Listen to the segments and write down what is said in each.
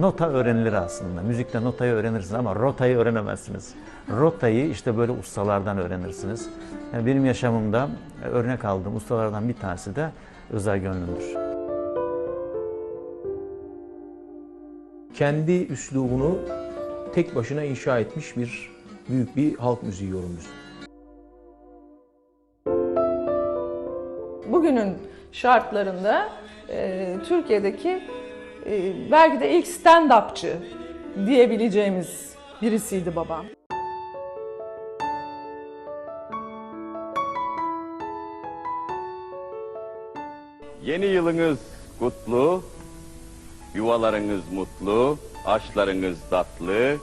nota öğrenilir aslında. Müzikte notayı öğrenirsiniz ama rotayı öğrenemezsiniz. Rotayı işte böyle ustalardan öğrenirsiniz. Yani benim yaşamımda örnek aldığım ustalardan bir tanesi de Özay Gönlüm'dür. kendi üslubunu tek başına inşa etmiş bir büyük bir halk müziği yorumcusu. bugünün şartlarında e, Türkiye'deki belki de ilk stand-upçı diyebileceğimiz birisiydi babam. Yeni yılınız kutlu, yuvalarınız mutlu, aşlarınız tatlı.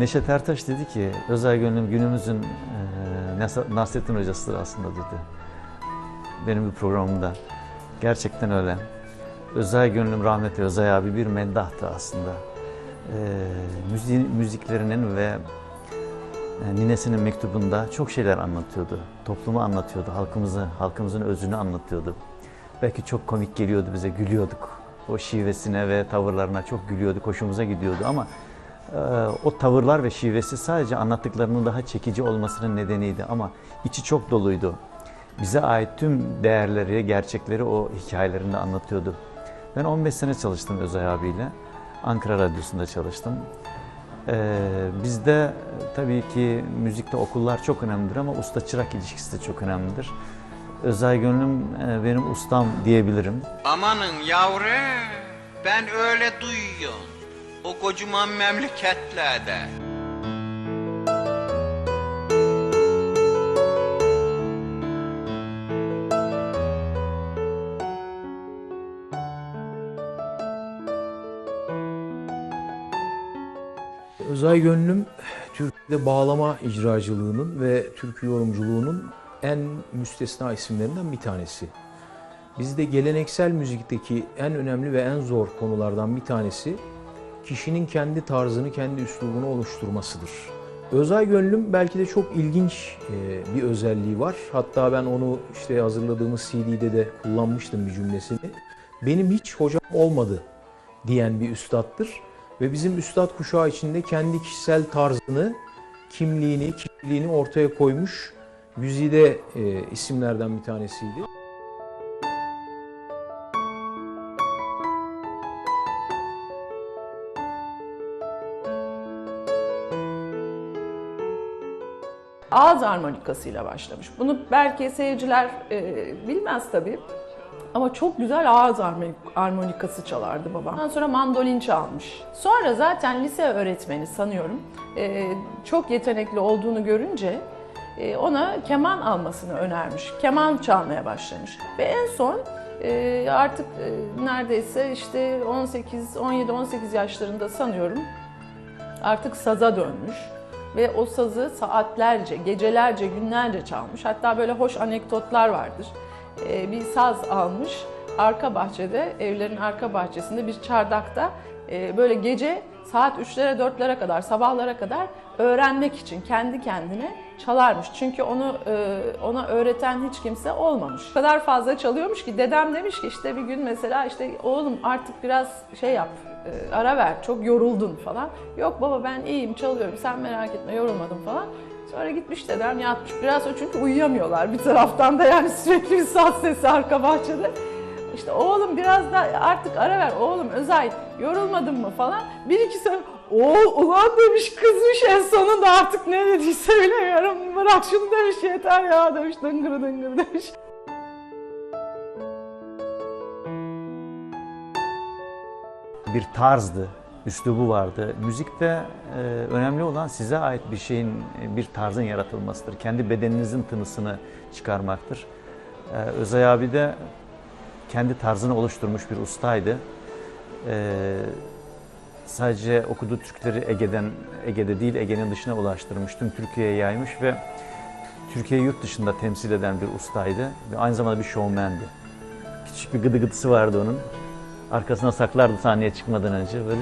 Neşet Ertaş dedi ki Özay Gönlüm günümüzün e, Nas- Nasrettin Hocasıdır aslında dedi. Benim bir programımda. Gerçekten öyle. Özay Gönlüm rahmetli Özay abi bir meddahtı aslında. E, müzi müziklerinin ve e, ninesinin mektubunda çok şeyler anlatıyordu. Toplumu anlatıyordu, halkımızı, halkımızın özünü anlatıyordu. Belki çok komik geliyordu bize, gülüyorduk. O şivesine ve tavırlarına çok gülüyorduk, hoşumuza gidiyordu ama o tavırlar ve şivesi sadece anlattıklarının daha çekici olmasının nedeniydi ama içi çok doluydu. Bize ait tüm değerleri, gerçekleri o hikayelerinde anlatıyordu. Ben 15 sene çalıştım Özay abiyle. Ankara Radyosu'nda çalıştım. Ee, bizde tabii ki müzikte okullar çok önemlidir ama usta-çırak ilişkisi de çok önemlidir. Özay Gönlüm e, benim ustam diyebilirim. Amanın yavru, ben öyle duyuyorum. O kocaman memleketlerde. Özay Gönlüm Türkiye'de bağlama icracılığının ve türkü yorumculuğunun en müstesna isimlerinden bir tanesi. Bizde geleneksel müzikteki en önemli ve en zor konulardan bir tanesi kişinin kendi tarzını, kendi üslubunu oluşturmasıdır. Özay Gönlüm belki de çok ilginç e, bir özelliği var. Hatta ben onu işte hazırladığımız CD'de de kullanmıştım bir cümlesini. Benim hiç hocam olmadı diyen bir üstattır. Ve bizim üstad kuşağı içinde kendi kişisel tarzını, kimliğini, kişiliğini ortaya koymuş güzide isimlerden bir tanesiydi. Ağız armonikasıyla başlamış. Bunu belki seyirciler e, bilmez tabii. Ama çok güzel ağız armo- armonikası çalardı babam. Ondan sonra mandolin çalmış. Sonra zaten lise öğretmeni sanıyorum. e, çok yetenekli olduğunu görünce e, ona keman almasını önermiş. Keman çalmaya başlamış. Ve en son e, artık e, neredeyse işte 18, 17-18 yaşlarında sanıyorum artık saza dönmüş ve o sazı saatlerce, gecelerce, günlerce çalmış. Hatta böyle hoş anekdotlar vardır. Ee, bir saz almış, arka bahçede, evlerin arka bahçesinde bir çardakta e, böyle gece saat 3'lere 4'lere kadar, sabahlara kadar öğrenmek için kendi kendine çalarmış. Çünkü onu e, ona öğreten hiç kimse olmamış. O kadar fazla çalıyormuş ki dedem demiş ki işte bir gün mesela işte oğlum artık biraz şey yap, e, ara ver, çok yoruldun falan. Yok baba ben iyiyim, çalıyorum, sen merak etme, yorulmadım falan. Sonra gitmiş dedem yatmış. Biraz o çünkü uyuyamıyorlar bir taraftan da yani sürekli bir saz sesi arka bahçede. İşte oğlum biraz da artık ara ver oğlum Özay yorulmadın mı falan. Bir iki sene o ulan demiş kızmış en sonunda artık ne dediyse bilemiyorum. Bırak şunu demiş yeter ya demiş dıngır dıngır demiş. Bir tarzdı, üslubu vardı. Müzikte e, önemli olan size ait bir şeyin, e, bir tarzın yaratılmasıdır. Kendi bedeninizin tınısını çıkarmaktır. E, Özay abi de kendi tarzını oluşturmuş bir ustaydı. E, sadece okuduğu Türkleri Ege'den, Ege'de değil Ege'nin dışına ulaştırmış, tüm Türkiye'ye yaymış ve Türkiye'yi yurt dışında temsil eden bir ustaydı ve aynı zamanda bir şovmendi. Küçük bir gıdı gıdısı vardı onun. Arkasına saklardı sahneye çıkmadan önce böyle.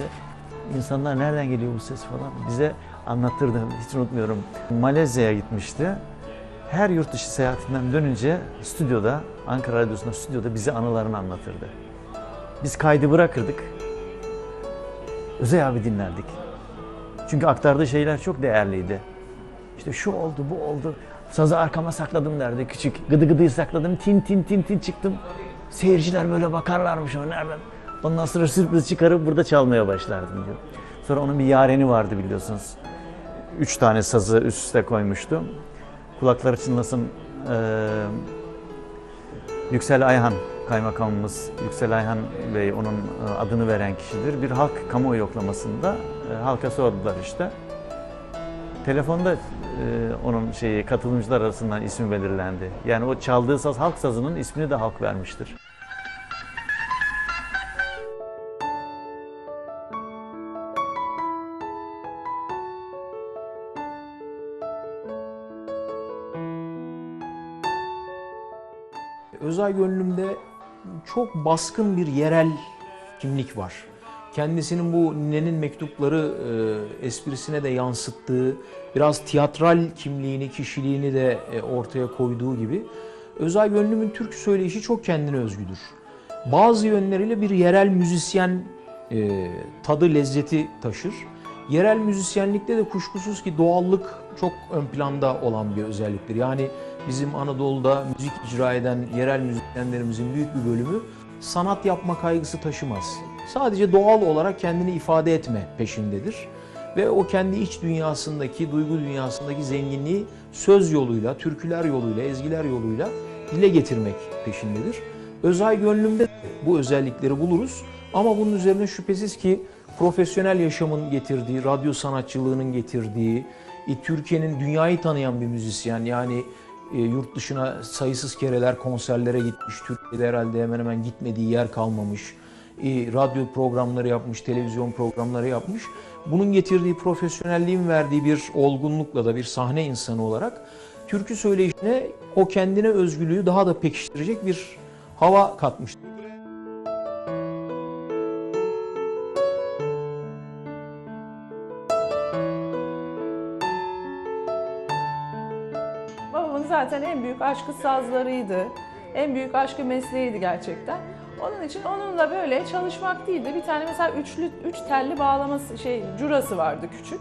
insanlar nereden geliyor bu ses falan bize anlattırdı. Hiç unutmuyorum. Malezya'ya gitmişti. Her yurt dışı seyahatinden dönünce stüdyoda, Ankara Radyosu'nda stüdyoda bize anılarını anlatırdı. Biz kaydı bırakırdık. Özey abi dinlerdik. Çünkü aktardığı şeyler çok değerliydi. İşte şu oldu, bu oldu. Sazı arkama sakladım derdi küçük. Gıdı gıdıyı sakladım, tin tin tin tin çıktım. Seyirciler böyle bakarlarmış o nereden. Ondan sonra sürpriz çıkarıp burada çalmaya başlardım diyor. Sonra onun bir yareni vardı biliyorsunuz. Üç tane sazı üst üste koymuştu. Kulakları çınlasın eee Yüksel Ayhan kaymakamımız Yüksel Ayhan Bey onun e, adını veren kişidir. Bir halk kamuoyu yoklamasında e, halka sordular işte. Telefonda e, onun şeyi katılımcılar arasından ismi belirlendi. Yani o çaldığı saz halk sazının ismini de halk vermiştir. Özay Gönlüm'de çok baskın bir yerel kimlik var. Kendisinin bu Nine'nin mektupları e, esprisine de yansıttığı, biraz tiyatral kimliğini, kişiliğini de e, ortaya koyduğu gibi Özay Gönlüm'ün türkü söyleyişi çok kendine özgüdür. Bazı yönleriyle bir yerel müzisyen e, tadı, lezzeti taşır. Yerel müzisyenlikte de kuşkusuz ki doğallık çok ön planda olan bir özelliktir. Yani bizim Anadolu'da müzik icra eden yerel müzisyenlerimizin büyük bir bölümü sanat yapma kaygısı taşımaz. Sadece doğal olarak kendini ifade etme peşindedir. Ve o kendi iç dünyasındaki, duygu dünyasındaki zenginliği söz yoluyla, türküler yoluyla, ezgiler yoluyla dile getirmek peşindedir. Özay gönlümde de bu özellikleri buluruz. Ama bunun üzerine şüphesiz ki profesyonel yaşamın getirdiği, radyo sanatçılığının getirdiği, Türkiye'nin dünyayı tanıyan bir müzisyen yani e, yurt dışına sayısız kereler konserlere gitmiş, Türkiye'de herhalde hemen hemen gitmediği yer kalmamış, e, radyo programları yapmış, televizyon programları yapmış. Bunun getirdiği profesyonelliğin verdiği bir olgunlukla da bir sahne insanı olarak türkü söyleyişine o kendine özgürlüğü daha da pekiştirecek bir hava katmıştır. Babamın zaten en büyük aşkı sazlarıydı. En büyük aşkı mesleğiydi gerçekten. Onun için onunla böyle çalışmak değildi. Bir tane mesela üçlü, üç telli bağlaması şey, curası vardı küçük.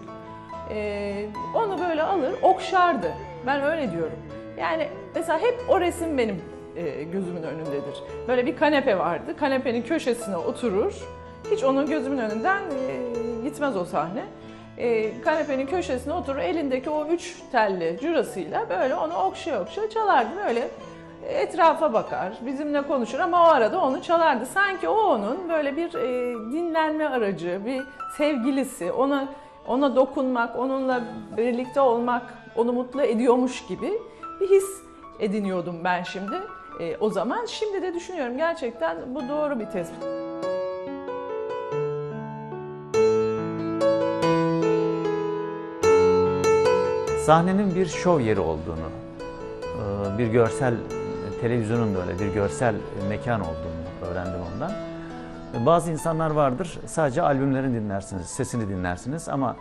Ee, onu böyle alır, okşardı. Ben öyle diyorum. Yani mesela hep o resim benim e, gözümün önündedir. Böyle bir kanepe vardı. Kanepenin köşesine oturur. Hiç onun gözümün önünden e, gitmez o sahne. E, kanepenin köşesine oturur. Elindeki o üç telli curasıyla böyle onu okşaya okşaya çalardı. Böyle etrafa bakar, bizimle konuşur ama o arada onu çalardı. Sanki o onun böyle bir e, dinlenme aracı, bir sevgilisi, ona ona dokunmak, onunla birlikte olmak onu mutlu ediyormuş gibi bir his ediniyordum ben şimdi. E, o zaman şimdi de düşünüyorum gerçekten bu doğru bir tespit. Sahnenin bir şov yeri olduğunu, e, bir görsel, televizyonun da öyle bir görsel mekan olduğunu öğrendim ondan. E, Bazı insanlar vardır, sadece albümlerini dinlersiniz, sesini dinlersiniz ama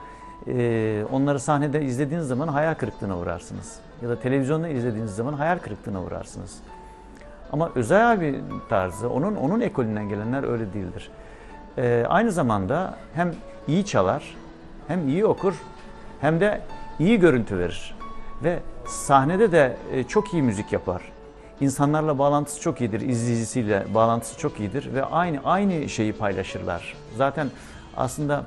e, onları sahnede izlediğiniz zaman hayal kırıklığına uğrarsınız. Ya da televizyonda izlediğiniz zaman hayal kırıklığına uğrarsınız. Ama Özay abi tarzı, onun onun ekolünden gelenler öyle değildir. E, aynı zamanda hem iyi çalar, hem iyi okur, hem de iyi görüntü verir. Ve sahnede de e, çok iyi müzik yapar. İnsanlarla bağlantısı çok iyidir, izleyicisiyle bağlantısı çok iyidir ve aynı aynı şeyi paylaşırlar. Zaten aslında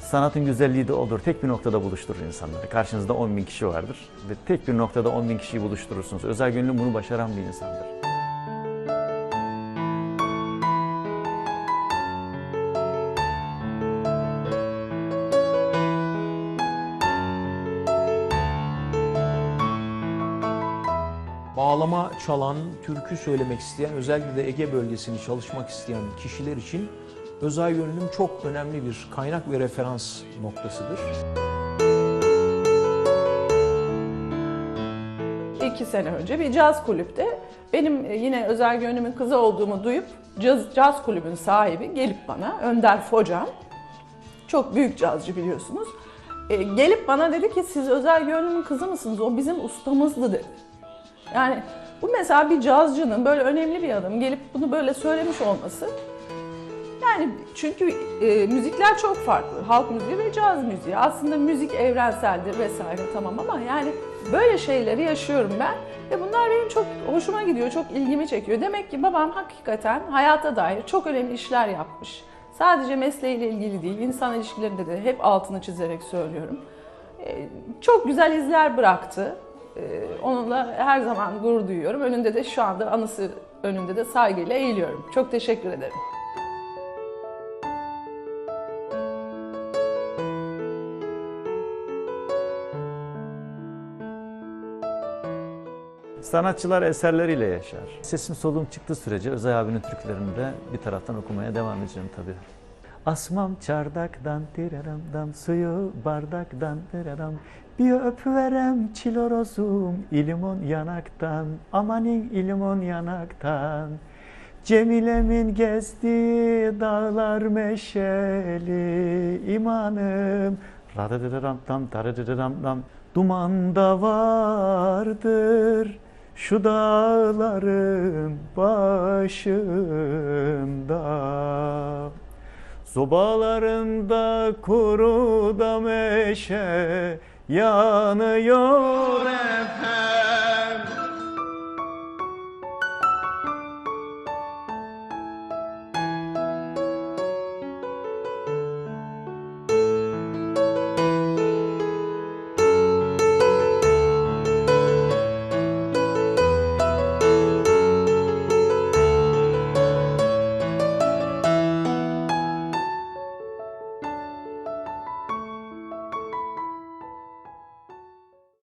sanatın güzelliği de odur. Tek bir noktada buluşturur insanları. Karşınızda 10 bin kişi vardır ve tek bir noktada 10 bin kişiyi buluşturursunuz. Özel gönlüm bunu başaran bir insandır. Çalan, türkü söylemek isteyen, özellikle de Ege bölgesini çalışmak isteyen kişiler için Özay Gönlüm çok önemli bir kaynak ve referans noktasıdır. İki sene önce bir caz kulüpte benim e, yine özel gönlümün kızı olduğumu duyup caz, caz kulübün sahibi gelip bana Önder Focan çok büyük cazcı biliyorsunuz. e, gelip bana dedi ki siz özel gönlümün kızı mısınız? O bizim ustamızdı dedi. Yani bu mesela bir cazcının böyle önemli bir adam gelip bunu böyle söylemiş olması yani çünkü e, müzikler çok farklı. Halk müziği ve caz müziği. Aslında müzik evrenseldir vesaire tamam ama yani böyle şeyleri yaşıyorum ben. Ve bunlar benim çok hoşuma gidiyor, çok ilgimi çekiyor. Demek ki babam hakikaten hayata dair çok önemli işler yapmış. Sadece mesleğiyle ilgili değil, insan ilişkilerinde de hep altını çizerek söylüyorum. E, çok güzel izler bıraktı. E, onunla her zaman gurur duyuyorum. Önünde de şu anda anısı önünde de saygıyla eğiliyorum. Çok teşekkür ederim. Sanatçılar eserleriyle yaşar. Sesim soluğum çıktığı sürece Özay abinin türkülerini de bir taraftan okumaya devam edeceğim tabii. Asmam çardaktan diraramdan suyu bardaktan diraram bir öpüverem çilorozum ilimon yanaktan amanin ilimon yanaktan. Cemile'min gezdiği dağlar meşeli imanım. Radadadaram tam tam Dumanda vardır şu dağların başında Sobalarında kuru da meşe yanıyor efendim